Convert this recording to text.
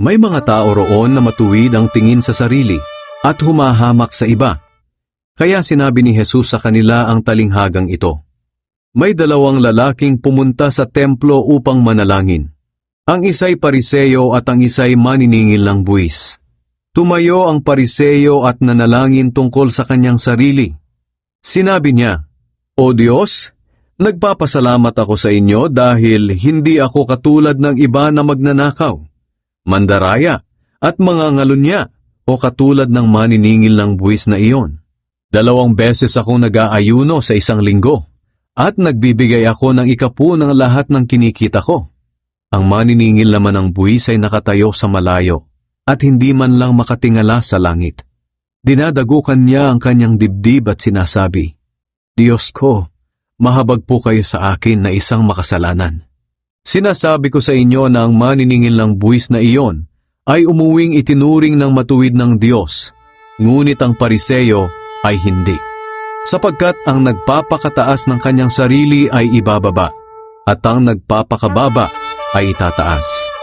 May mga tao roon na matuwid ang tingin sa sarili at humahamak sa iba. Kaya sinabi ni Jesus sa kanila ang talinghagang ito. May dalawang lalaking pumunta sa templo upang manalangin. Ang isa'y pariseyo at ang isa'y maniningil ng buwis. Tumayo ang pariseyo at nanalangin tungkol sa kanyang sarili. Sinabi niya, O Diyos, nagpapasalamat ako sa inyo dahil hindi ako katulad ng iba na magnanakaw, mandaraya, at mga ngalunya o katulad ng maniningil ng buwis na iyon. Dalawang beses akong nag-aayuno sa isang linggo at nagbibigay ako ng ikapu ng lahat ng kinikita ko. Ang maniningil naman ng buwis ay nakatayo sa malayo at hindi man lang makatingala sa langit. Dinadagukan niya ang kanyang dibdib at sinasabi, Diyos ko, mahabag po kayo sa akin na isang makasalanan. Sinasabi ko sa inyo na ang maniningil ng buwis na iyon ay umuwing itinuring ng matuwid ng Diyos, ngunit ang pariseyo ay hindi. Sapagkat ang nagpapakataas ng kanyang sarili ay ibababa, at ang nagpapakababa ay itataas.